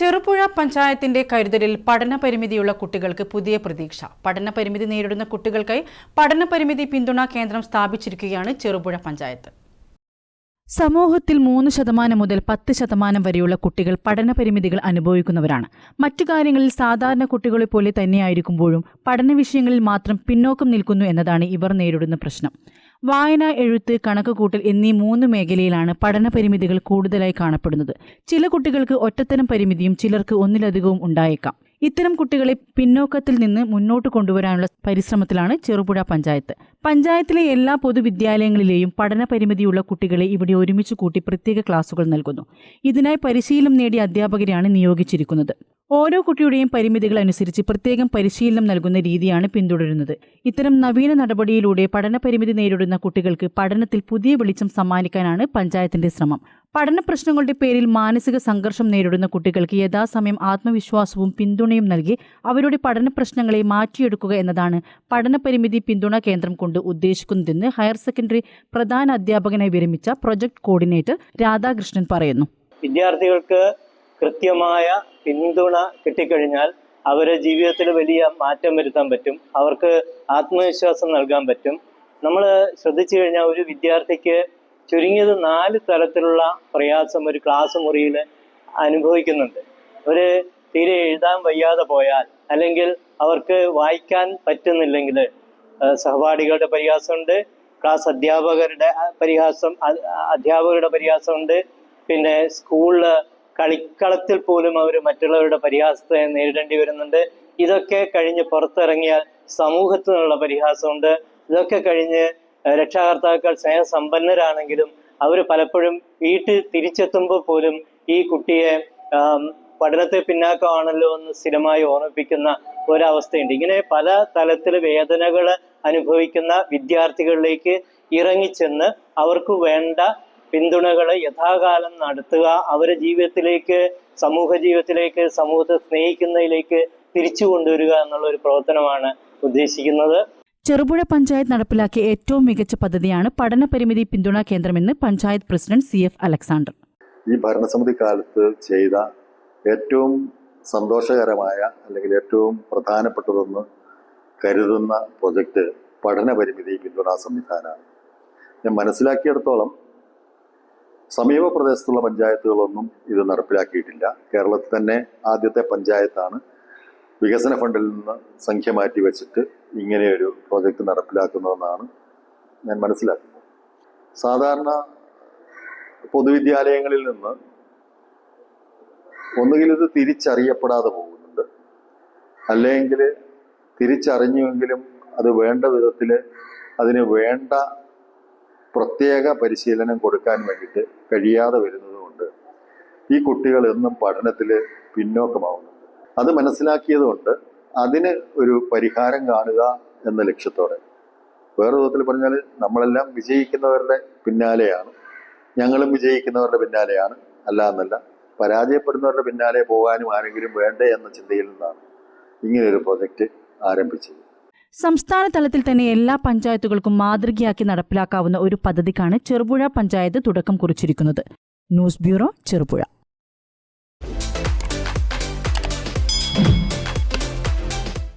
ചെറുപുഴ പഞ്ചായത്തിന്റെ കരുതലിൽ പഠന പരിമിതിയുള്ള കുട്ടികൾക്ക് പുതിയ പ്രതീക്ഷ. പഠന പരിമിതി നേരിടുന്ന കുട്ടികൾക്കായി പഠന പരിമിതി പിന്തുണാ കേന്ദ്രം സ്ഥാപിച്ചിരിക്കുകയാണ് ചെറുപുഴ പഞ്ചായത്ത്. സമൂഹത്തിൽ മൂന്ന് ശതമാനം മുതൽ പത്ത് ശതമാനം വരെയുള്ള കുട്ടികൾ പഠനപരിമിതികൾ അനുഭവിക്കുന്നവരാണ്. മറ്റു കാര്യങ്ങളിൽ സാധാരണ കുട്ടികളെ പോലെ തന്നെയായിരിക്കുമ്പോഴും പഠന വിഷയങ്ങളിൽ മാത്രം പിന്നോക്കം നിൽക്കുന്നു എന്നതാണ് ഇവർ നേരിടുന്ന പ്രശ്നം. വായന എഴുത്ത് കണക്കുകൂട്ടൽ എന്നീ മൂന്ന് മേഖലയിലാണ് പഠന പരിമിതികൾ കൂടുതലായി കാണപ്പെടുന്നത്. ചില കുട്ടികൾക്ക് ഒറ്റത്തരം പരിമിതിയും ചിലർക്ക് ഒന്നിലധികവും ഉണ്ടായേക്കാം. ഇത്തരം കുട്ടികളെ പിന്നോക്കത്തിൽ നിന്ന് മുന്നോട്ട് കൊണ്ടുവരാനുള്ള പരിശ്രമത്തിലാണ് ചെറുപുഴ പഞ്ചായത്ത്. പഞ്ചായത്തിലെ എല്ലാ പൊതുവിദ്യാലയങ്ങളിലെയും പഠന പരിമിതിയുള്ള കുട്ടികളെ ഇവിടെ ഒരുമിച്ച് കൂട്ടി പ്രത്യേക ക്ലാസുകൾ നൽകുന്നു. ഇതിനായി പരിശീലനം നേടിയ അധ്യാപകരെയാണ് നിയോഗിച്ചിരിക്കുന്നത്. ഓരോ കുട്ടിയുടെയും പരിമിതികൾ അനുസരിച്ച് പ്രത്യേകം പരിശീലനം നൽകുന്ന രീതിയാണ് പിന്തുടരുന്നത്. ഇത്തരം നവീന നടപടിയിലൂടെ പഠന പരിമിതി നേരിടുന്ന കുട്ടികൾക്ക് പഠനത്തിൽ പുതിയ വെളിച്ചം സമ്മാനിക്കാനാണ് പഞ്ചായത്തിന്റെ ശ്രമം. പഠന പ്രശ്നങ്ങളുടെ പേരിൽ മാനസിക സംഘർഷം നേരിടുന്ന കുട്ടികൾക്ക് യഥാസമയം ആത്മവിശ്വാസവും പിന്തുണയും നൽകി അവരുടെ പഠന പ്രശ്നങ്ങളെ മാറ്റിയെടുക്കുക എന്നതാണ് പഠന പരിമിതി പിന്തുണ കേന്ദ്രം കൊണ്ട് ഉദ്ദേശിക്കുന്നതെന്ന് ഹയർ സെക്കൻഡറി പ്രധാന അധ്യാപകനായി വിരമിച്ച പ്രൊജക്ട് കോർഡിനേറ്റർ രാധാകൃഷ്ണൻ പറയുന്നു. വിദ്യാർത്ഥികൾക്ക് കൃത്യമായ പിന്തുണ കിട്ടിക്കഴിഞ്ഞാൽ അവരെ ജീവിതത്തിൽ വലിയ മാറ്റം വരുത്താൻ പറ്റും. അവർക്ക് ആത്മവിശ്വാസം നൽകാൻ പറ്റും. നമ്മൾ ശ്രദ്ധിച്ചു കഴിഞ്ഞാൽ ഒരു വിദ്യാർത്ഥിക്ക് ചുരുങ്ങിയത് നാല് തരത്തിലുള്ള പ്രയാസം ഒരു ക്ലാസ് മുറിയിൽ അനുഭവിക്കുന്നുണ്ട്. ഒരു തീരെ എഴുതാൻ വയ്യാതെ പോയാൽ അല്ലെങ്കിൽ അവർക്ക് വായിക്കാൻ പറ്റുന്നില്ലെങ്കിൽ സഹപാഠികളുടെ പരിഹാസമുണ്ട് ക്ലാസ് അധ്യാപകരുടെ പരിഹാസം അധ്യാപകരുടെ പരിഹാസമുണ്ട് പിന്നെ സ്കൂളിൽ കളിക്കളത്തിൽ പോലും അവർ മറ്റുള്ളവരുടെ പരിഹാസത്തെ നേരിടേണ്ടി വരുന്നുണ്ട്. ഇതൊക്കെ കഴിഞ്ഞ് പുറത്തിറങ്ങിയാൽ സമൂഹത്തിനുള്ള പരിഹാസമുണ്ട്. ഇതൊക്കെ കഴിഞ്ഞ് രക്ഷാകർത്താക്കൾ സ്നേഹസമ്പന്നരാണെങ്കിലും അവർ പലപ്പോഴും വീട്ടിൽ തിരിച്ചെത്തുമ്പോൾ പോലും ഈ കുട്ടിയെ പഠനത്തെ പിന്നാക്കമാണല്ലോ എന്ന് സ്ഥിരമായി ഓർമ്മിപ്പിക്കുന്ന ഒരവസ്ഥയുണ്ട്. ഇങ്ങനെ പല തലത്തിൽ വേദനകൾ അനുഭവിക്കുന്ന വിദ്യാർത്ഥികളിലേക്ക് ഇറങ്ങിച്ചെന്ന് അവർക്ക് വേണ്ട പിന്തുണകൾ യഥാകാലം നടത്തുക അവരെ ജീവിതത്തിലേക്ക് സമൂഹ ജീവിതത്തിലേക്ക് സമൂഹത്തെ സ്നേഹിക്കുന്നതിലേക്ക് തിരിച്ചു കൊണ്ടുവരിക എന്നുള്ള ഒരു പ്രവർത്തനമാണ് ഉദ്ദേശിക്കുന്നത്. ചെറുപുഴ പഞ്ചായത്ത് നടപ്പിലാക്കിയ ഏറ്റവും മികച്ച പദ്ധതിയാണ് പഠന പരിമിതി പിന്തുണാ കേന്ദ്രമെന്ന് panchayat president C F Alexander. ഈ ഭരണസമിതി കാലത്ത് ചെയ്ത ഏറ്റവും സന്തോഷകരമായ അല്ലെങ്കിൽ ഏറ്റവും പ്രധാനപ്പെട്ടതെന്ന് കരുതുന്ന പ്രൊജക്റ്റ് പഠന പരിമിതി പിന്തുണാ സംവിധാനമാണ്. ഞാൻ മനസ്സിലാക്കിയിടത്തോളം സമീപ പ്രദേശത്തുള്ള പഞ്ചായത്തുകളൊന്നും ഇത് നടപ്പിലാക്കിയിട്ടില്ല. കേരളത്തിൽ തന്നെ ആദ്യത്തെ പഞ്ചായത്താണ്. വികസന ഫണ്ടിൽ നിന്ന് സംഖ്യ മാറ്റി വെച്ചിട്ട് ഇങ്ങനെയൊരു പ്രോജക്റ്റ് നടപ്പിലാക്കുന്നതെന്നാണ് ഞാൻ മനസ്സിലാക്കുന്നത്. സാധാരണ പൊതുവിദ്യാലയങ്ങളിൽ നിന്ന് ഒന്നുകിൽ ഇത് തിരിച്ചറിയപ്പെടാതെ പോകുന്നുണ്ട്. അല്ലെങ്കിൽ തിരിച്ചറിഞ്ഞുവെങ്കിലും അത് വേണ്ട വിധത്തിൽ അതിന് വേണ്ട പ്രത്യേക പരിശീലനം കൊടുക്കാൻ വേണ്ടിയിട്ട് കഴിയാതെ വരുന്നതുകൊണ്ട് ഈ കുട്ടികൾ എന്നും പഠനത്തിൽ പിന്നോക്കമാവുന്നുണ്ട്. അത് മനസ്സിലാക്കിയതുകൊണ്ട് അതിന് ഒരു പരിഹാരം കാണുക എന്ന ലക്ഷ്യത്തോടെ. വേറെ വിധത്തിൽ പറഞ്ഞാൽ നമ്മളെല്ലാം വിജയിക്കുന്നവരുടെ പിന്നാലെയാണ്. ഞങ്ങളും വിജയിക്കുന്നവരുടെ പിന്നാലെയാണ്. അല്ല എന്നല്ല പരാജയപ്പെടുന്നവരുടെ പിന്നാലെ പോകാനും ആരെങ്കിലും വേണ്ടേ എന്ന ചിന്തയിൽ നിന്നാണ് ഇങ്ങനെയൊരു പ്രൊജക്റ്റ് ആരംഭിച്ചത്. സംസ്ഥാന തലത്തിൽ തന്നെ എല്ലാ പഞ്ചായത്തുകൾക്കും മാതൃകയാക്കി നടപ്പിലാക്കാവുന്ന ഒരു പദ്ധതിക്കാണ് ചെറുപുഴ പഞ്ചായത്ത് തുടക്കം കുറിച്ചിരിക്കുന്നത്. News bureau Cherupuzha.